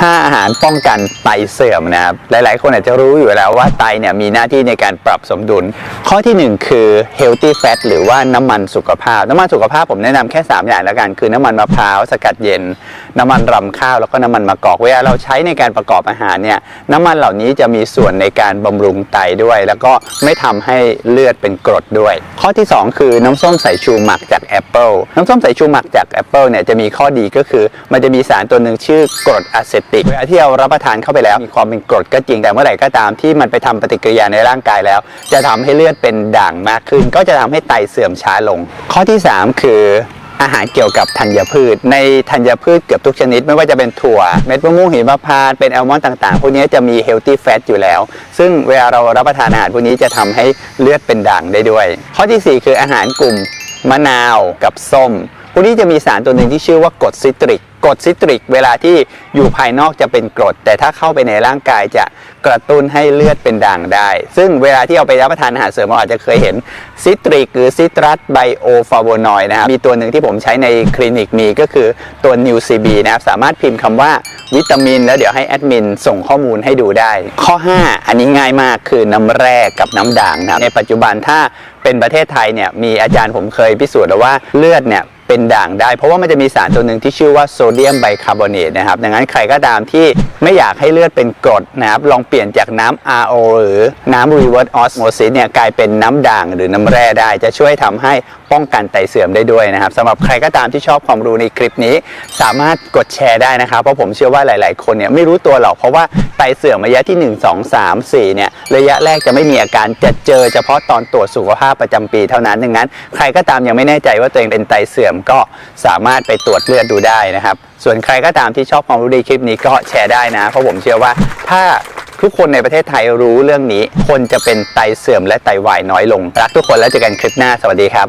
5 อาหารป้องกันไตเสื่อมนะครับ หลาย ๆ คนอาจจะรู้อยู่แล้วว่าไตเนี่ยมีหน้าที่ในการปรับสมดุล ข้อทีหนึ่1 คือ healthy fat หรือว่าน้ำมันสุขภาพ น้ำมันสุขภาพผมแนะนำแค่ 3 อย่างแล้วกัน คือน้ำมันมะพร้าวสกัดเย็น น้ำมันรำข้าวแล้วก็น้ำมันมะกอก เวลาเราใช้ในการประกอบอาหารเนี่ยน้ำมันเหล่านี้จะมีส่วนในการบำรุงไตด้วย แล้วก็ไม่ทำให้เลือดเป็นกรดด้วย ข้อที่ 2 คือน้ำส้มสายชูหมักจากแอปเปิลน้ำส้มสายชูหมักจากแอปเปิลเนี่ยจะมีข้อดีก็คือ มันจะมีสารตัวหนึ่งชื่อกรดอะเซตกเวลาที่เรารับประทานเข้าไปแล้ว มีความเป็นกรดก็จริงแต่เมื่อไหร่ก็ตามที่มันไปทำปฏิกิริยาในร่างกายแล้ว จะทำให้เลือดเป็นด่างมากขึ้น ก็จะทำให้ไตเสื่อมช้าลง ข้อที่ 3 คืออาหารเกี่ยวกับธัญพืช ในธัญพืชเกือบทุกชนิด ไม่ว่าจะเป็นถั่ว เม็ดมะม่วงหิมพานต์เป็นแอลมอนด์ต่างๆ พวกนี้จะมีเฮลตี้แฟตอยู่แล้ว ซึ่งเวลาเรารับประทานอาหารพวกนี้จะทำให้เลือดเป็นด่างได้ด้วย ข้อทีสี่ 4 คืออาหารกลุ่มมะนาวกับส้ม พวกนี้จะมีสารตัวหนึ่งที่ชื่อว่ากรดซิตริก กรดซิตริก เวลาที่อยู่ภายนอกจะเป็นกรด แต่ถ้าเข้าไปในร่างกายจะกระตุ้นให้เลือดเป็นด่างได้ ซึ่งเวลาที่เอาไปรับประทานอาหารเสริมเราอาจจะเคยเห็นซิตริก หรือซิตรัสไบโอฟาโวนอยนะครับมีตัวหนึ่งที่ผมใช้ในคลินิกมีก็คือตัวนิวซีบีนะครับสามารถพิมพ์คำว่าวิตามิน แล้วเดี๋ยวให้แอดมินส่งข้อมูลให้ดูได้ ข้อ 5 อันนี้ง่ายมากคือน้ำแร่กับน้ำด่างนะในปัจจุบันถ้าเป็นประเทศไทยเนี่ยมีอาจารย์ผมเคยพิสูจน์แล้วว่าเลือดเนี่ย เป็นด่างได้ เพราะว่ามันจะมีสารตัวหนึ่งที่ชื่อว่าโซเดียมไบคาร์บอเนตนะครับดังนั้นใครก็ตามที่ไม่อยากให้เลือดเป็นกรดนะครับลองเปลี่ยนจากน้ำ RO หรือน้ำ reverse osmosis เนี่ยกลายเป็นน้ำด่างหรือน้ำแร่ได้จะช่วยทำให้ป้องกันไตเสื่อมได้ด้วยนะครับสำหรับใครก็ตามที่ชอบความรู้ในคลิปนี้ สามารถกดแชร์ได้นะครับ เพราะผมเชื่อว่าหลาย ๆ คนเนี่ยไม่รู้ตัวหรอกเพราะว่าไตเสื่อมระยะที่ 1 2 3 4 เนี่ยระยะแรกจะไม่มีอาการจะเจอเฉพาะตอนตรวจสุขภาพประจำปีเท่านั้นดังนั้น ใครก็ตามยังไม่แน่ใจว่าตัวเองเป็นไตเสื่อมก็สามารถไปตรวจเลือดดูได้นะครับ ส่วนใครก็ตามที่ชอบความรู้ดีคลิปนี้ก็แชร์ได้นะ เพราะผมเชื่อว่าถ้าทุกคนในประเทศไทยรู้เรื่องนี้ คนจะเป็นไตเสื่อมและไตวายน้อยลง รักทุกคนแล้วเจอกันคลิปหน้าสวัสดีครับ